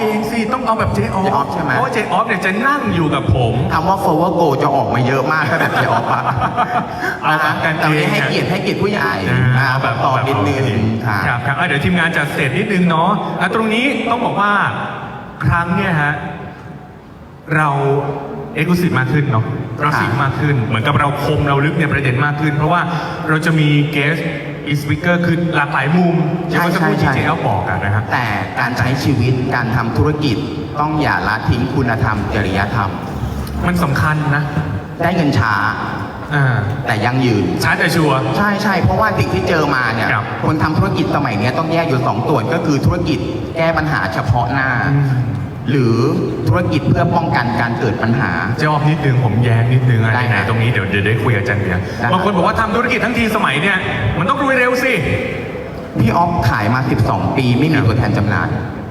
เองสิต้องเอาแบบเจออฟเจ๊ออฟใช่ไหม เพราะว่าเจออฟเนี่ยจะนั่งอยู่กับผม คำว่า forward go จะออกมาเยอะมากถ้าแบบเจออฟอะเอาแบบกันแต่ไม่ให้เองอะเกียรติให้เกียรติผู้ใหญ่อ่าอ่าเอาแบบตอบนิดนึงค่ะ ครับครับอะเดี๋ยวทีมงานจัดเสร็จนิดนึงเนาะอะตรงนี้ต้องบอกว่าครั้งเนี่ยฮะเราเอกลุศิมากขึ้นเนาะเราสิงมากขึ้น เหมือนกับเราคมเราลึกในประเด็นมากขึ้น เพราะว่าเราจะมีเกส อีสปิเกอร์คือหลากหลายมุมใช่ที่เมื่อสักครู่ใช่ที่ใช่เจ๊เอาบอกอะนะครับ แต่การใช้ชีวิตการทำธุรกิจต้องอย่าละทิ้งคุณธรรมจริยธรรม มันสำคัญนะได้เงินช้าอ่าแต่ยั่งยืน ช้าแต่ชัวร์ ใช่ใช่เพราะว่าสิ่งที่เจอมาเนี่ยครับคนทำธุรกิจสมัยเนี้ยต้องแยกอยู่สองส่วนก็คือธุรกิจแก้ปัญหาเฉพาะหน้า อืม หรือธุรกิจเพื่อป้องกันการเกิดปัญหา เจ้าออฟนิดนึงผมแย้งนิดนึงอะได้ไหนครับๆตรงนี้เดี๋ยวเดี๋ยวได้คุยกับอาจารย์เบียร์ได้บางคนบอกว่าทำธุรกิจทั้งทีสมัยเนี่ยมันต้องรวยเร็วสิพี่ออฟขายมา 12 ปีไม่มีตัวแทนจำหน่าย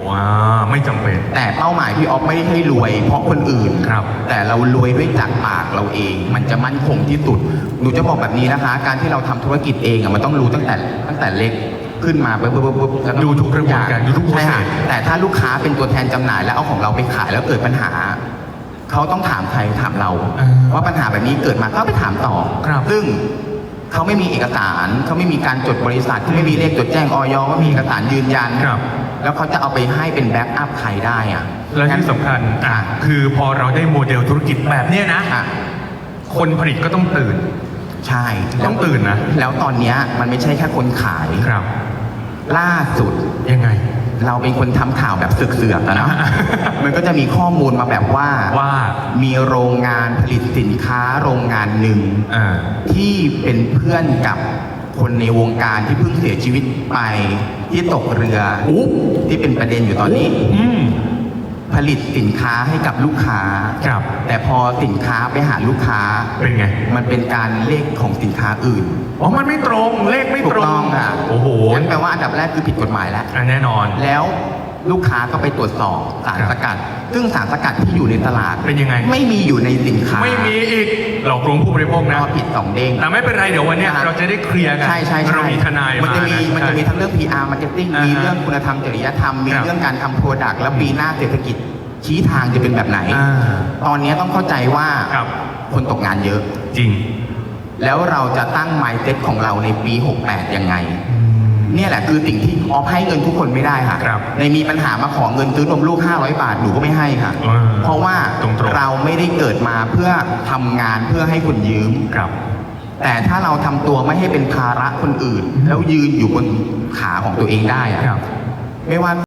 ว้าไม่จำเป็น แต่เป้าหมายพี่ออฟไม่ได้ให้รวยเพราะคนอื่น ครับแต่เรารวยด้วยจากปากเราเอง มันจะมั่นคงที่สุด หนูจะบอกแบบนี้นะคะ การที่เราทำธุรกิจเองอะมันต้องรู้ตั้งแต่ตั้งแต่เล็ก ขึ้นมาปุ๊บปุ๊บปุ๊บแล้วดูทุกกระบวนการดูทุก ใช่ค่ะ process แต่ถ้าลูกค้าเป็นตัวแทนจำหน่ายแล้วเอาของเราไปขายแล้วเกิดปัญหา เขาต้องถามใครถามเราอ่าว่าปัญหาแบบนี้เกิดมาก็ไปถามต่อ ครับซึ่งเขาไม่มีเอกสารเขาไม่มีการจดบริษัทเขาไม่มีเลขจดแจ้งออยไม่มีเอกสารยืนยัน ครับ แล้วเขาจะเอาไปให้เป็นแบ็กอัพใครได้อะและที่สำคัญอะคือพอเราได้โมเดลธุรกิจแบบเนี้ยนะ อะ คนผลิตก็ต้องตื่น ใช่ต้องตื่นนะ แล้วตอนเนี้ยมันไม่ใช่แค่คนขาย ครับ ล่าสุด ยังไง เราเป็นคนทำข่าวแบบเสือกๆอะเนาะมันก็จะมีข้อมูลมาแบบว่า ว่ามีโรงงานผลิตสินค้าโรงงานหนึ่ง อ่า ที่เป็นเพื่อนกับคนในวงการที่เพิ่งเสียชีวิตไปที่ตกเรือออุ๊บที่เป็นประเด็นอยู่ตอนนี้ อืม ผลิตสินค้าให้กับลูกค้า ครับแต่พอสินค้าไปหาลูกค้าเป็นไง มันเป็นการเลขของสินค้าอื่น อ๋อ มันไม่ตรงเลขไม่ถูตกรงต้องค่ะโอ้โหงั้นแปลว่าอันดับแรกคือผิดกฎหมายแล้วอะแน่นอน แล้วลูกค้าก็ไปตรวจสอบสารครับสกัด ซึ่งสารสกัดที่อยู่ในตลาดเป็นยังไง ไม่มีอยู่ในสินค้า ไม่มีอีก หลอกลวงผู้บริโภคนะก็ผิดสองเด้งแต่ไม่เป็นไรเดี๋ยววันเนี้ยนะครับเราจะได้เคลียร์กันใช่ใช่ใช่เรามีทนายมันจะมีามันจะมีทั้งเรื่อง PR marketing อ่าฮะมีเรื่องคุณธรรมจริยธรรมมีครับเรื่องการทำโปรดักต์แล้วปีหน้าเศรษฐกิจชี้ทางจะเป็นแบบไหนอ่าตอนนี้ต้องเข้าใจว่าครับคนตกงานเยอะจริง แล้วเราจะตั้ง mindset ของเราในปี 68 ยังไง เนี่ยแหละคือสิ่งที่ออฟให้เงินทุกคนไม่ได้ค่ะครับในมีปัญหามาขอเงินซื้อนมลูก 500 บาทหนูก็ไม่ให้ค่ะ อ่าเพราะว่าตรงๆ เราไม่ได้เกิดมาเพื่อทำงานเพื่อให้คนยืม ครับ แต่ถ้าเราทำตัวไม่ให้เป็นภาระคนอื่น แล้วยืนอยู่บนขาของตัวเองได้อะครับ ไม่ว่า